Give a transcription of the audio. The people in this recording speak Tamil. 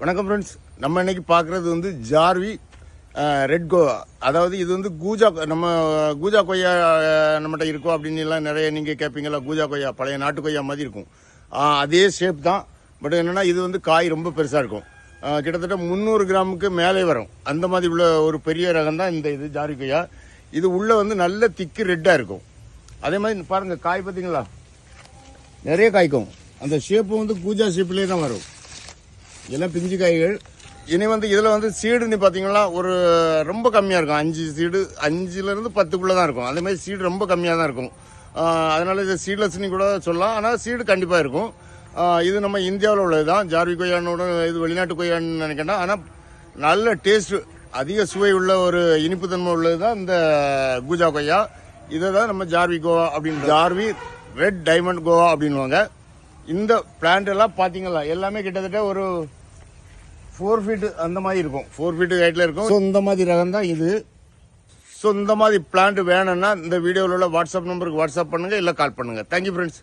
வணக்கம் ஃப்ரெண்ட்ஸ் நம்ம இன்னைக்கு பார்க்குறது வந்து ஜார்வி ரெட் கோவா அதாவது இது வந்து கூஜா நம்ம கூஜா கொய்யா நம்மகிட்ட இருக்கோ அப்படின்னு எல்லாம் நிறைய நீங்கள் கேட்பீங்களா கூஜா கொய்யா பழைய நாட்டு கொய்யா மாதிரி இருக்கும். அதே ஷேப் தான். பட் என்னென்னா இது வந்து காய் ரொம்ப பெருசாக இருக்கும். கிட்டத்தட்ட முந்நூறு கிராமுக்கு மேலே வரும். அந்த மாதிரி உள்ள ஒரு பெரிய ரகம் தான் இந்த இது ஜாரி கொய்யா. இது உள்ளே வந்து நல்ல திக்கு ரெட்டாக இருக்கும். அதே மாதிரி பாருங்கள் காய் பார்த்தீங்களா? நிறைய காய்க்கும். அந்த ஷேப்பு வந்து கூஜா ஷேப்லேயே தான் வரும். இதெல்லாம் பிஞ்சு காய்கள். இனி வந்து இதில் வந்து சீடுன்னு பார்த்தீங்கன்னா ஒரு ரொம்ப கம்மியாக இருக்கும். அஞ்சு சீடு அஞ்சுலேருந்து பத்துக்குள்ளே தான் இருக்கும். அதேமாதிரி சீடு ரொம்ப கம்மியாக தான் இருக்கும் அதனால் இது சீட்லெஸ்னு கூட சொல்லலாம். ஆனால் சீடு கண்டிப்பாக இருக்கும். இது நம்ம இந்தியாவில் உள்ளது தான் ஜார்வி கொய்யானோட இது வெளிநாட்டு கொய்யான்னு நினைக்கிறேன் ஆனால் நல்ல டேஸ்ட்டு அதிக சுவை உள்ள ஒரு இனிப்பு தன்மை உள்ளது தான் இந்த கூஜா கொய்யா. இதை தான் நம்ம ஜார்வி கோவா அப்படின்னு ஜார்வி ரெட் டைமண்ட் கோவா அப்படின்வாங்க இந்த பிளான்ட் எல்லாம் பார்த்தீங்களா எல்லாமே கிட்டத்தட்ட ஒரு ஃபோர் ஃபீட் அந்த மாதிரி இருக்கும். ஃபோர் ஃபீட் ஹைட்டில் இருக்கும். ஸோ இந்த மாதிரி ரகம் தான் இது. ஸோ இந்த மாதிரி பிளான்ட் வேணும்னா இந்த வீடியோவில் உள்ள வாட்ஸ்அப் நம்பருக்கு வாட்ஸ்அப் பண்ணுங்க இல்லை கால் பண்ணுங்க. Thank you friends